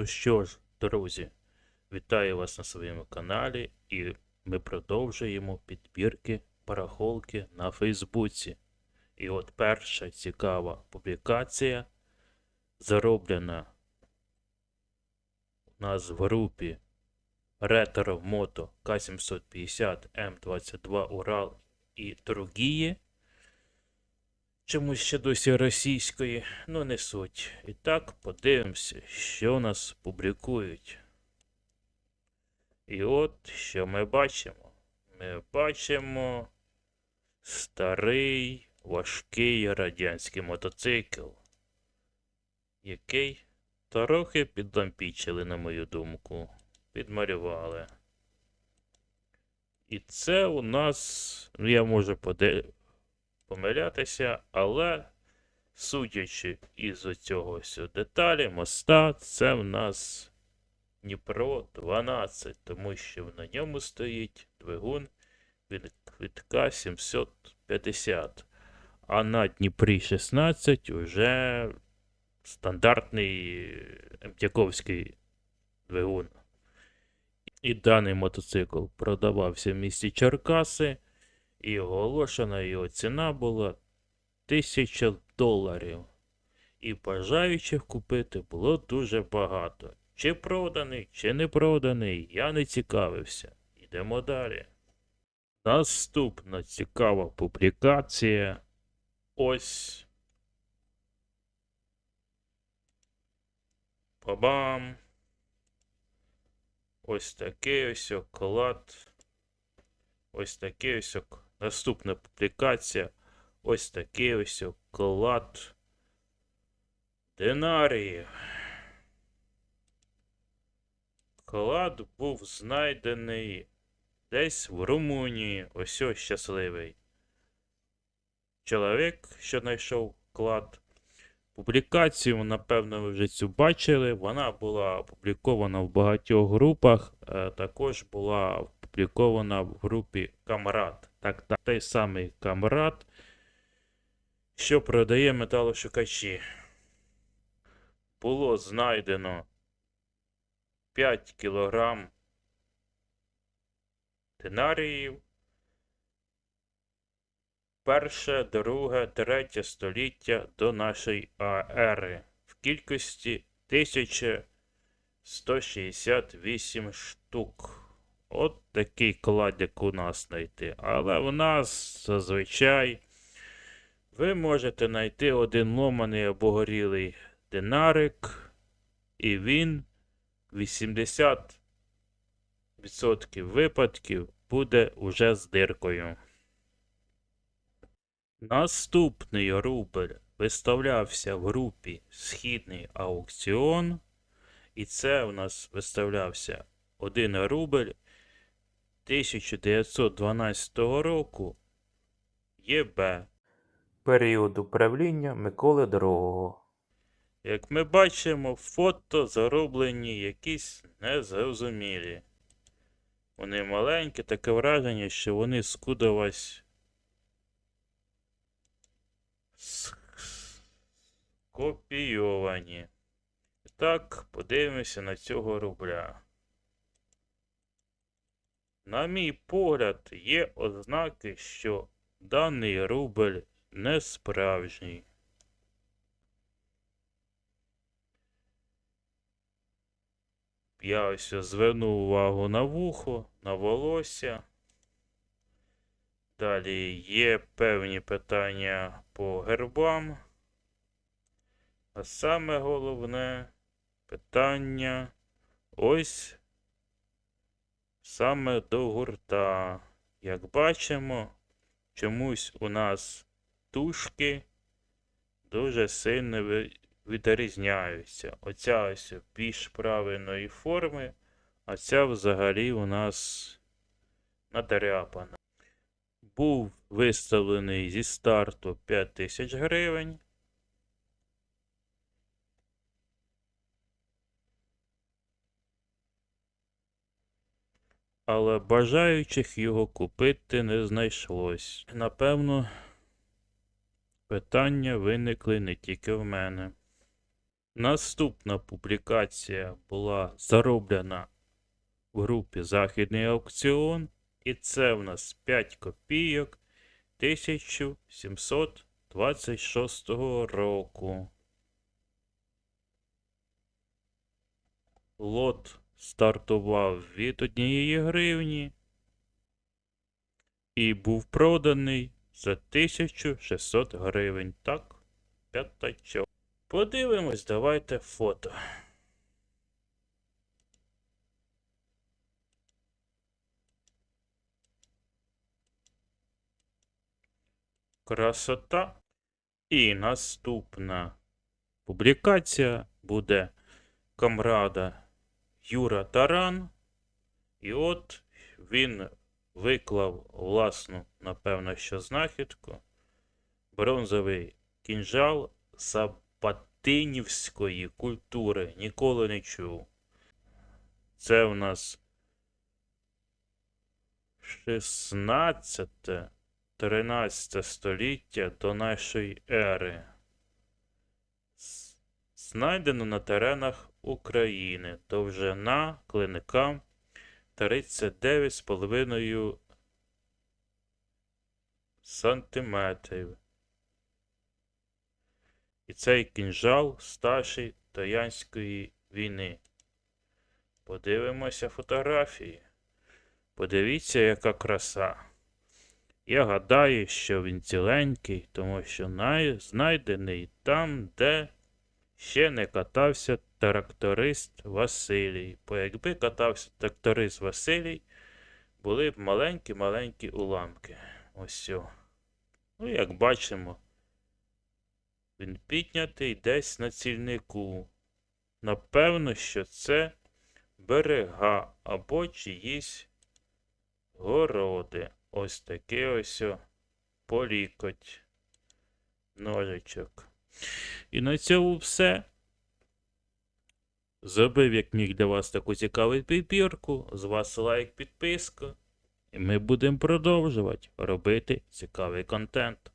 Ну що ж, друзі, вітаю вас на своєму каналі, і ми продовжуємо підбірки барахолки на Фейсбуці. І от перша цікава публікація зароблена у нас в групі Ретро Мото К750 М22 Урал і другії. Чомусь ще досі російської, ну не суть. І так, подивимося, що нас публікують. І от що ми бачимо. Ми бачимо старий важкий радянський мотоцикл, який трохи підлампічили, на мою думку, підмалювали. І це у нас, ну я можу поде помилятися, але судячи із оцього деталі, моста, це в нас Дніпро 12, тому що на ньому стоїть двигун від квитка 750. А на Дніпрі 16 вже стандартний МТЯковський двигун. І даний мотоцикл продавався в місті Черкаси. І оголошена його ціна була 1000 доларів. І бажаючих купити було дуже багато. Чи проданий, чи не проданий, я не цікавився. Йдемо далі. Наступна цікава публікація. Ось. Бабам. Ось такий ось оклад. Ось такий ось ок- наступна публікація. Ось такий ось оклад динаріїв. Клад був знайдений десь в Румунії. Ось ось щасливий. Чоловік, що знайшов клад. Публікацію, напевно, ви вже цю бачили. Вона була опублікована в багатьох групах. е, Також була опублікована в групі Камрад. Так, так, той самий Камрад, що продає металошукачі. Було знайдено 5 кілограм динаріїв. Перше, друге, третє століття до нашої ери в кількості 1168 штук. От такий кладик у нас знайти. Але в нас зазвичай ви можете знайти один ломаний або горілий динарик, і він 80% випадків буде уже з диркою. Наступний рубль виставлявся в групі Східний аукціон, і це у нас виставлявся 1 рубль 1912 року ЄБ періоду правління Миколи II. Як ми бачимо, фото зароблені якісь незрозумілі. Вони маленькі, таке враження, що вони скудовась скопійовані. І так, подивимося на цього рубля. На мій погляд, є ознаки, що даний рубль не справжній. Я ось звернув увагу на вухо, на волосся. Далі є певні питання по гербам. А саме головне питання ось саме до гурта. Як бачимо, чомусь у нас тушки дуже сильно відрізняються. Оця ось більш правильної форми, а ця взагалі у нас надряпана. Був виставлений зі старту 5000 гривень. Але бажаючих його купити не знайшлось. Напевно, питання виникли не тільки в мене. Наступна публікація була зароблена в групі Західний аукціон, і це в нас 5 копійок 1726 року. Лот стартував від 1 гривні і був проданий за 1600 гривень. Так, п'ятачок. Подивимось, давайте фото. Красота. І наступна публікація буде камрада Юра Таран. І от він виклав власну, напевно, що знахідку. Бронзовий кінжал Сабатинівської культури. Ніколи не чув. Це в нас 16 13 століття до нашої ери. Знайдено на теренах України. Довжина клинка 39,5 сантиметрів. І цей кінжал старший Троянської війни. Подивимося фотографії. Подивіться, яка краса. Я гадаю, що він ціленький, тому що знайдений там, де ще не катався тракторист Василій. Бо якби катався тракторист Василій, були б маленькі-маленькі уламки. Ось. Ну, як бачимо, він піднятий десь на цільнику. Напевно, що це берега або чиїсь городи. Ось таке ось полікоть ножичок. І на цьому все. Зробив, як міг для вас таку цікаву підбірку. З вас лайк, підписка. І ми будемо продовжувати робити цікавий контент.